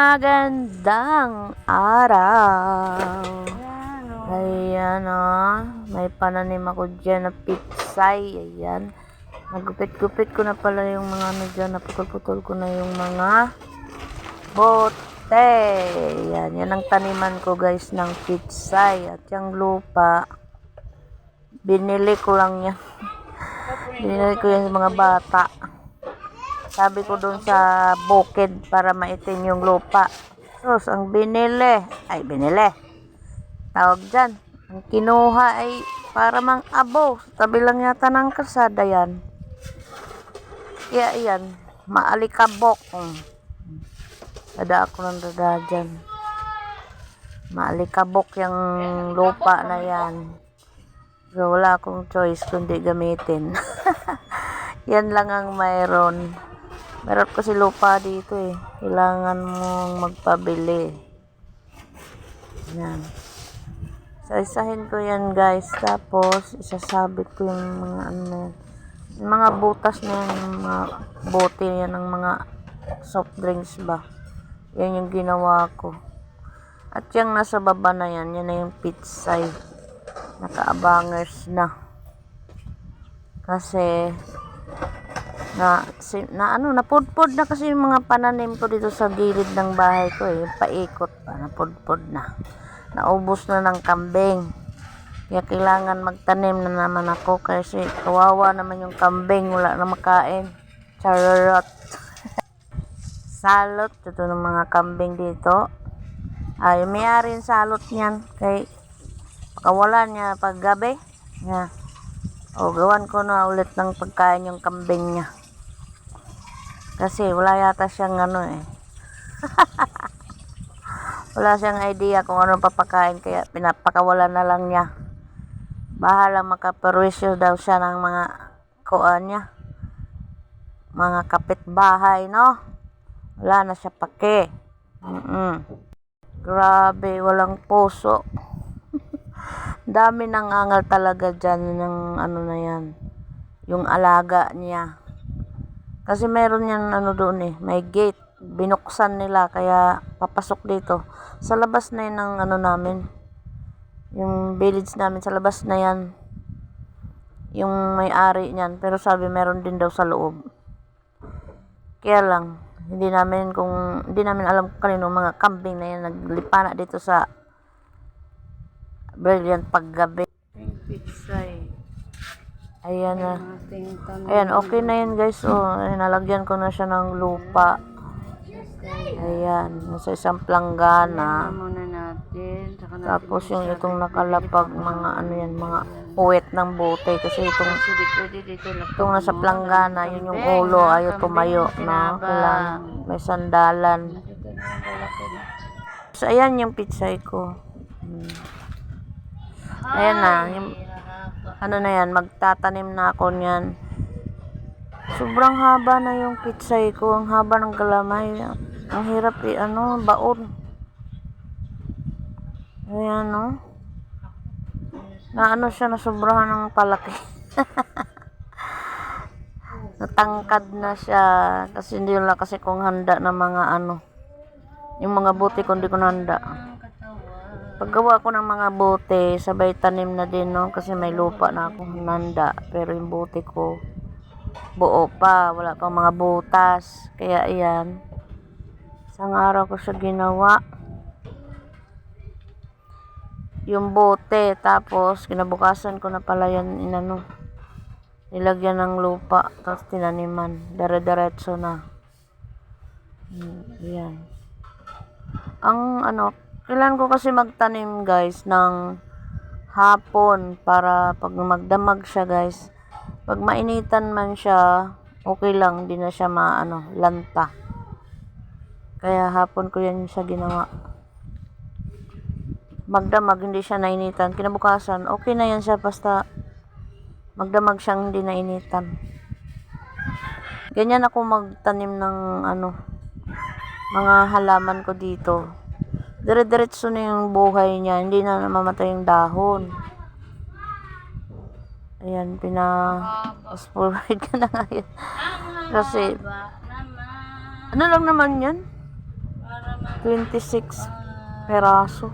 Magandang araw. Ayan o. May pananim ako dyan na pitsay. Ayan. Nagupit-gupit ko na pala yung mga ano dyan. Naputol-putol ko na yung mga bote. Ayan. Yan ang taniman ko guys ng pitsay. At yung lupa, binili ko lang yan. binili ko yan sa mga bata. Sabi ko doon sa bukid para maitim yung lupa. Sus, ang binili. Ay, binili. Tawag dyan. Ang kinuha ay para mang abo. Tabi lang yata ng kasada yan. Kaya yan. Maalikabok. Hmm. Dada ako ng dada dyan. Maalikabok yung lupa na yan. So, wala akong choice kundi gamitin. yan lang ang mayroon. Meron kasi lupa dito eh. Kailangan mong magpabili. Yan. Isa-isahin ko yan guys. Tapos, isasabit ko yung mga ano. Yung mga butas na. Yung mga bote yan ng mga soft drinks ba. Yan yung ginawa ko. At yung nasa baba na yan, yan na yung pitsay. Nakaabangers na. Kasi, na, si, na ano, napudpod na kasi yung mga pananim ko dito sa gilid ng bahay ko eh. Paikot pa, napudpod na. Naubos na ng kambing. Kaya kailangan magtanim na naman ako kasi kawawa naman yung kambing, wala na makain. Charot. salot, ito ng mga kambing dito. Ay, may-ari yung salot niyan. Kay, pakawalan niya pag gabi. Yeah. O, gawan ko na ulit ng pagkain yung kambing niya. Kasi wala yata siyang ano eh. wala siyang idea kung ano papakain kaya pinapakawalan na lang niya. Bahala makaperwisyo daw siya ng mga kuan niya. Mga kapitbahay, no? Wala na siya pake. Mm Grabe, walang puso. Dami nang angal talaga dyan ng ano na yan. Yung alaga niya. Kasi meron yan ano doon eh, may gate. Binuksan nila kaya papasok dito. Sa labas na yun ng ano namin. Yung village namin sa labas na yan. Yung may-ari niyan. Pero sabi meron din daw sa loob. Kaya lang, hindi namin kung hindi namin alam kanino mga kambing na yan naglipana dito sa Brilliant paggabi. Pitsay. Ayan na. Ayan, okay na yan guys. Oh, ayan, nalagyan ko na siya ng lupa. Ayan, nasa isang planggana. Tapos yung itong nakalapag mga ano yan, mga puwet ng bote. Kasi itong, itong nasa planggana, yun yung ulo, ayaw tumayo na. Kailangan may sandalan. So, ayan yung pitsay ko. Hmm. Ayan na, yung, ano na yan, magtatanim na ako niyan. Sobrang haba na yung pitsay ko, ang haba ng galamay. Ang hirap i ano, baon. Ayan no. Na ano siya, na sobrahan ng palaki. Natangkad na siya kasi hindi lang kasi kung handa ng mga ano. Yung mga buti hindi ko handa. Paggawa ko ng mga bote, sabay tanim na din, no? Kasi may lupa na akong nanda. Pero yung bote ko, buo pa. Wala pang mga butas. Kaya, ayan. Isang araw ko siya ginawa. Yung bote. Tapos, kinabukasan ko na pala yan, inano. Nilagyan ng lupa. Tapos, tinaniman. Dere-deretso na. Hmm, Ayan. Ang, ano, kailan ko kasi magtanim guys ng hapon para pag magdamag siya guys pag mainitan man siya okay lang hindi na siya maano lanta. Kaya hapon ko yan siya ginawa. Magdamag hindi siya nainitan. Kinabukasan okay na yan siya basta magdamag siyang hindi nainitan. Ganyan ako magtanim ng ano mga halaman ko dito dire-diretso na yung buhay niya, hindi na namamatay yung dahon. Ayan, pina fast forward ka na ngayon. Kasi, ano lang naman yan? Para 26 peraso.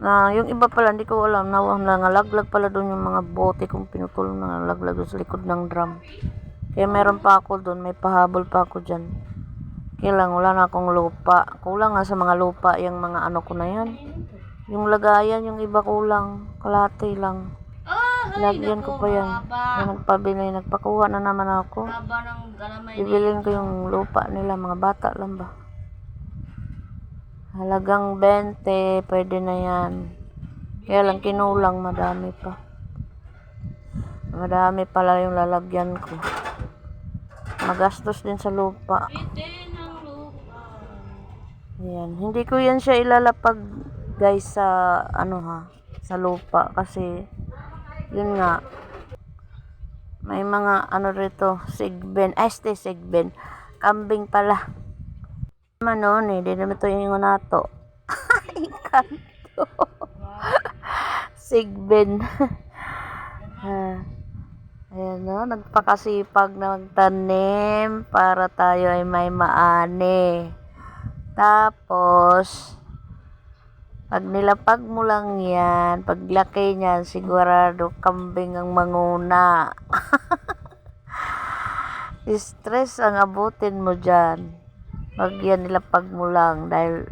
Na yung iba pala hindi ko alam na nangalaglag pala doon yung mga bote kong pinutol na nalaglag doon sa likod ng drum. Kaya meron pa ako doon, may pahabol pa ako dyan. Kaya lang, wala na akong lupa. Kulang nga sa mga lupa yung mga ano ko na yan. Yung lagayan, yung iba kulang. Kalate lang. Lagyan ko pa yan. Yung nagpabili, nagpakuha na naman ako. Bibilin ko yung lupa nila, mga bata lang ba? Halagang 20, pwede na yan. Kaya lang kinulang, madami pa. Madami pala yung lalagyan ko. Magastos din sa lupa. Lupa. Ayan. Hindi ko yan siya ilalapag guys sa ano ha, sa lupa kasi yun nga may mga ano rito, sigben, ay este sigben, kambing pala. Manon eh, di naman to yung nato. Kanto. sigben. Ah, Ayan no, nagpakasipag na magtanim para tayo ay may maani. Tapos, pag nilapag mo lang yan, paglaki niyan, sigurado kambing ang manguna. Stress ang abutin mo dyan. Pag yan nilapag mo lang dahil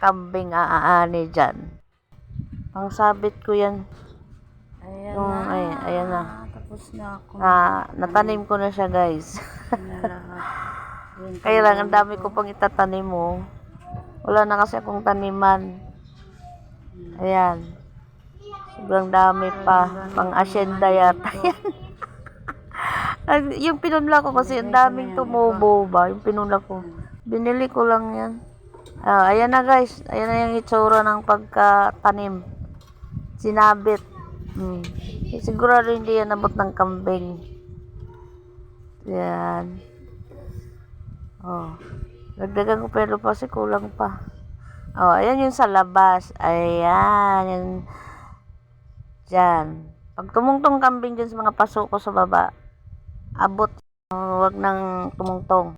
kambing aaani dyan. Pangsabit ko yan. Ayan Yung, na. ay, ayan na. Tapos na ako. Na, natanim ko na siya guys. Kaya lang, ang dami ko pang itatanim mo. Wala na kasi akong taniman. Ayan. Sobrang dami pa. Pang asyenda yata yan. Yung pinunla ko kasi ang daming tumubo ba? Yung pinunla ko. Binili ko lang yan. Ah, ayan na guys. Ayan na yung itsura ng pagkatanim. Sinabit. Hmm. Sigurado hindi yan nabot ng kambing. Yan. Oh. Dagdagan ko pero pa kasi kulang pa. Oh, ayan yung sa labas. Ayan. Yung Diyan. Pag tumungtong kambing dyan sa mga paso ko sa baba, abot. Oh, wag nang tumungtong.